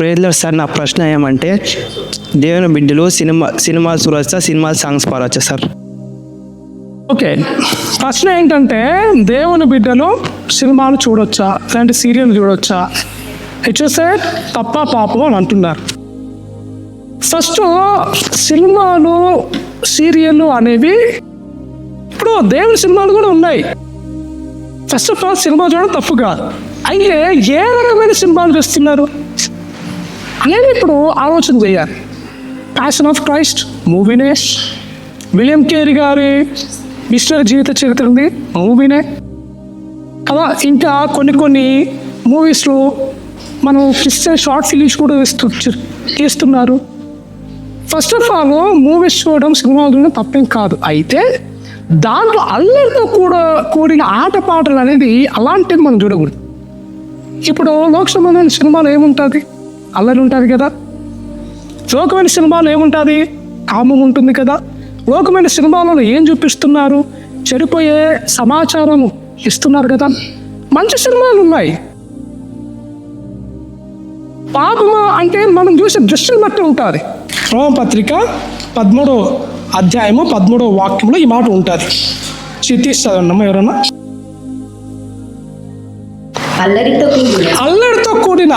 ప్రేర్లర్ sir నా ప్రశ్న ఏమంటే దేవుని బిడ్డలు సినిమా సినిమాలు చూడొచ్చా సినిమాలు సాంగ్స్ పాడొచ్చా సార్? ఓకే ప్రశ్న ఏంటంటే దేవుని బిడ్డలు సినిమాలు చూడొచ్చా లేదంటే సీరియల్ చూడొచ్చా? హెచ్ఎస్ఏ తప్ప పాపం అని అంటున్నారు. ఫస్ట్ సినిమాలు సీరియల్ అనేవి ఇప్పుడు దేవుని సినిమాలు కూడా ఉన్నాయి. ఫస్ట్ ఆఫ్ ఆల్ సినిమా చూడడం తప్పు కాదు. అయితే ఏ రకమైన సినిమాలు చూస్తున్నారు? అనేది ఇప్పుడు ఆలోచన చేయాలి. ప్యాషన్ ఆఫ్ క్రైస్ట్ మూవీనే విలియం కేరీ గారి మిస్టర్ జీవిత చరిత్ర ఉంది మూవీనే కదా ఇంకా కొన్ని కొన్ని మూవీస్లో మనం క్రిస్టియన్ షార్ట్ ఫిలిమ్స్ కూడా వేస్తూ తీస్తున్నారు ఫస్ట్ ఆఫ్ ఆల్ మూవీస్ చూడడం సినిమాలు చూడడం తప్పేం కాదు. అయితే దాంట్లో అల్లరితో కూడా కూడిన ఆటపాటలు అనేది అలాంటివి మనం చూడకూడదు. ఇప్పుడు లోక్ సంబంధమైన సినిమాలో ఏముంటుంది అల్లరి ఉంటుంది కదా? లోకమైన సినిమాలో ఏముంటుంది? కామం ఉంటుంది కదా? లోకమైన సినిమాలలో ఏం చూపిస్తున్నారు? చెడిపోయే సమాచారం ఇస్తున్నారు కదా? మంచి సినిమాలు ఉన్నాయి. పాపము అంటే మనం చూసే దృష్టిని బట్టి ఉంటుంది. రోమపత్రిక పదమూడో అధ్యాయము పదమూడో వాక్యంలో ఈ మాట ఉంటుంది. చిత్తీస్తాదన్నమ్మా ఎవరన్నా? అల్లరితో కూడిన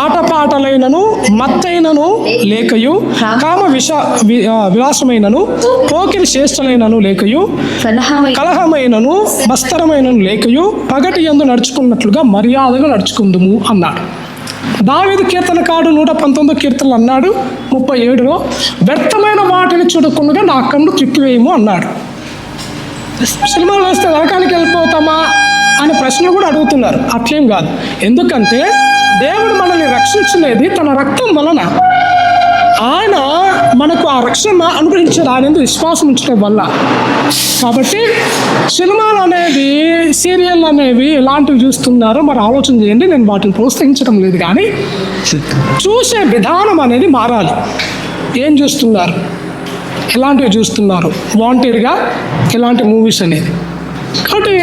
ఆటపాటలైనను మత్తైనను లేకయు కామ విష విలాసమైనను పోకిరి చేష్టలైనను లేకయు కలహమైన కలహమైనను బస్తరమైనను లేకయు పగటి ఎందు నడుచుకున్నట్లుగా మర్యాదగా నడుచుకుందుము అన్నాడు. దావీదు కీర్తనకాడు నూట పంతొమ్మిదో కీర్తనలు అన్నాడు ముప్పై ఏడులో వ్యర్థమైన వాటిని చూడకుండా నా కన్ను త్రిప్పివేయము అన్నాడు. సినిమాలు వస్తే నరకానికి వెళ్ళిపోతామా? అనే ప్రశ్నలు కూడా అడుగుతున్నారు. అట్లేం కాదు. ఎందుకంటే దేవుడు మనల్ని రక్షించలేదు తన రక్తం వలన. ఆయన మనకు ఆ రక్షణ అనుగ్రహించారు ఆయన ఎందుకు విశ్వాసం ఉంచడం వల్ల. కాబట్టి సినిమాలు అనేవి సీరియల్ అనేవి ఎలాంటివి చూస్తున్నారో? మరి ఆలోచన చేయండి. నేను వాటిని ప్రోత్సహించడం లేదు కానీ చూసే విధానం అనేది మారాలి. ఏం చూస్తున్నారు? ఎలాంటివి చూస్తున్నారు? వాంటెడ్గా ఎలాంటి మూవీస్ అనేది? కాబట్టి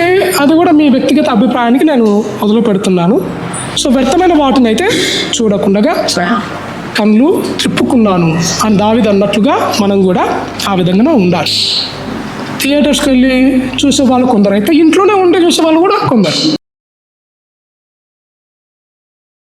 అది కూడా మీ వ్యక్తిగత అభిప్రాయానికి నేను వదిలి పెడుతున్నాను. సో వ్యర్థమైన వాటిని అయితే చూడకుండా కళ్ళు తిప్పుకున్నాను అని దావిది అన్నట్లుగా మనం కూడా ఆ విధంగానే ఉండాలి. థియేటర్స్కి వెళ్ళి చూసే వాళ్ళు కొందరు అయితే ఇంట్లోనే ఉండే చూసే వాళ్ళు కూడా కొందరు.